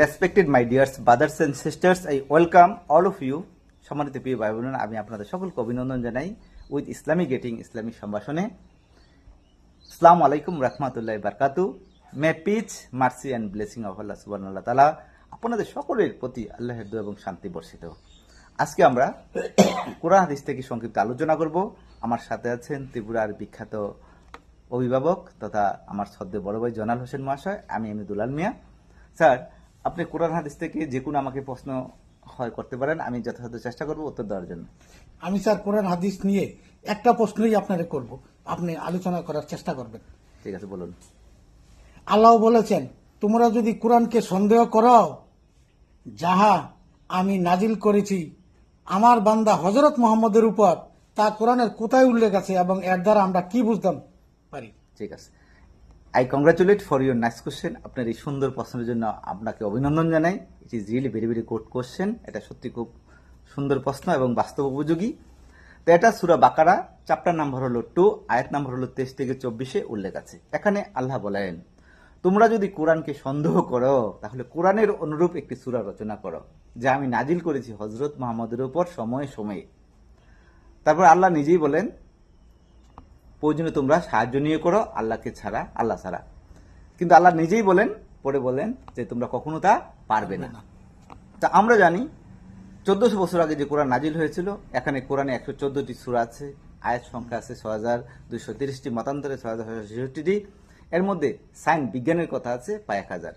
Respected my dears brothers and sisters I welcome all of you সম্মানিত প্রিয় ভাই বোনেরা আমি আপনাদের সকলকে অভিনন্দন জানাই উইথ ইসলামিক গেটিং ইসলামিক সম্ভাষণে। সালাম আলাইকুম রহমাতুল্লাহ বারকাতু may peace mercy and blessing of Allah সুবান আল্লাহ তালা আপনাদের সকলের প্রতি আল্লাহের দোয়া এবং শান্তি বর্ষিত আজকে আমরা কোরআন হাদিস থেকে সংক্ষিপ্ত আলোচনা করব। আমার সাথে আছেন ত্রিপুরার বিখ্যাত অভিভাবক তথা আমার সদ্য বড় ভাই জনাল হোসেন মহাশয়, আমি এম দুলাল মিয়া। স্যার আপনি কোরআন হাদিস থেকে যে কোনো আমাকে প্রশ্ন হয় করতে পারেন আমি যথাযথ চেষ্টা করব উত্তর দেওয়ার জন্য। আমি স্যার কোরআন হাদিস নিয়ে একটা প্রশ্নই আপনারে করব। আপনি আলোচনা করার চেষ্টা করবেন। ঠিক আছে বলুন। আল্লাহ বলেছেন তোমরা যদি কোরআনকে সন্দেহ করো যাহা আমি নাজিল করেছি আমার বান্দা হজরত মোহাম্মদের উপর তা কোরআনের কোথায় উল্লেখ আছে এবং এর দ্বারা আমরা কি বুঝতাম পারি? ঠিক আছে। I congratulate for your next question আপনার এই সুন্দর প্রশ্নের জন্য আপনাকে অভিনন্দন জানাই। It is really very very good question এটা সত্যি খুব সুন্দর প্রশ্ন এবং বাস্তব উপযোগী। তো এটা সুরা বাকারা চ্যাপ্টার নাম্বার হলো টু আয়াত নাম্বার হলো তেইশ থেকে চব্বিশে উল্লেখ আছে। এখানে আল্লাহ বলেন, তোমরা যদি কোরআনকে সন্দেহ করো, তাহলে কোরআনের অনুরূপ একটি সুরা রচনা করো, যা আমি নাজিল করেছি হজরত মোহাম্মদের উপর সময়ে সময়ে। তারপর আল্লাহ নিজেই বলেন প্রয়োজনে তোমরা সাহায্য নিয়ে করো আল্লাহকে ছাড়া আল্লাহ ছাড়া। কিন্তু আল্লাহ নিজেই বলেন পরে বলেন যে তোমরা কখনো তা পারবে না। তা আমরা জানি চোদ্দশো বছর আগে যে কোরআন নাজিল হয়েছিল এখানে কোরআনে একশো চোদ্দটি সুরা আছে আয়ের সংখ্যা আছে ছ হাজার দুইশো তিরিশটি মতান্তরে ছ হাজার ছেষট্টিটি এর মধ্যে সায়েন্স বিজ্ঞানের কথা আছে প্রায় এক হাজার।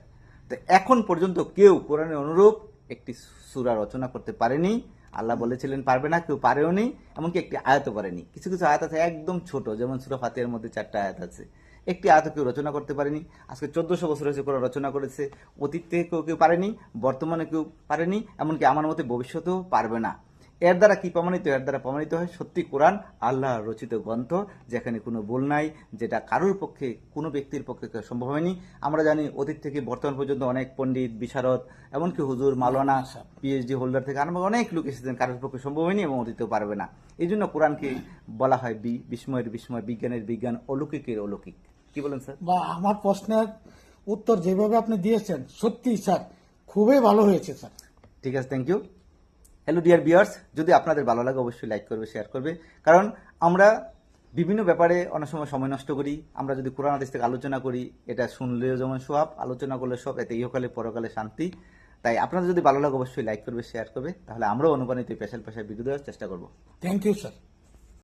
তো এখন পর্যন্ত কেউ কোরআনের অনুরূপ একটি সুরা রচনা করতে পারেনি। আল্লাহ বলেছিলেন, পারবে না, কেউ পারেও নি এমনকি একটি আয়াতও পারেনি কিছু কিছু আয়াত আছে একদম ছোট, যেমন সুরা হাতের মধ্যে চারটা আয়াত আছে। একটি আয়ত কেউ রচনা করতে পারেনি, আজকে চোদ্দশো বছর হয়েছে কোনো রচনা করেছে, অতীতে কেউ কেউ পারেনি, বর্তমানে কেউ পারেনি, এমনকি আমার মতে ভবিষ্যতেও পারবে না। এর দ্বারা কি প্রমাণিত? এর দ্বারা প্রমাণিত হয় সত্যি কোরআন আল্লাহ রচিত গ্রন্থ যেখানে কোনো ভুল নাই যেটা কারোর পক্ষে কোনো ব্যক্তির পক্ষে সম্ভব হয়নি। আমরা জানি অতীত থেকে বর্তমান পর্যন্ত অনেক পণ্ডিত বিশারদ এমনকি হুজুর মালানা পিএইচডি হোল্ডার থেকে আরম্ভ অনেক লোক এসেছেন কারোর পক্ষে সম্ভব হয়নি এবং অতীতেও পারবে না। এই জন্য কোরআনকে বলা হয় বি- বিস্ময়ের বিস্ময় বিজ্ঞানের বিজ্ঞান অলৌকিকের অলৌকিক। কি বলেন স্যার? বা আমার প্রশ্নের উত্তর যেভাবে আপনি দিয়েছেন সত্যি স্যার খুবই ভালো হয়েছে স্যার। ঠিক আছে thank you hello dear viewers যদি আপনাদের ভালো লাগে, অবশ্যই লাইক করবে শেয়ার করবে। কারণ আমরা বিভিন্ন ব্যাপারে অনেক সময় সময় নষ্ট করি। আমরা যদি কোরআন আদেশ থেকে আলোচনা করি, এটা শুনলেও যেমন সোয়াব, আলোচনা করলে সব এতে ইহকালে, পরকালে শান্তি। তাই আপনাদের যদি ভালো লাগে, অবশ্যই লাইক করবে শেয়ার করবে। তাহলে আমরাও অনুপ্রাণিত পেশাল পেশায় ভিডিও দেওয়ার চেষ্টা করব। Thank you sir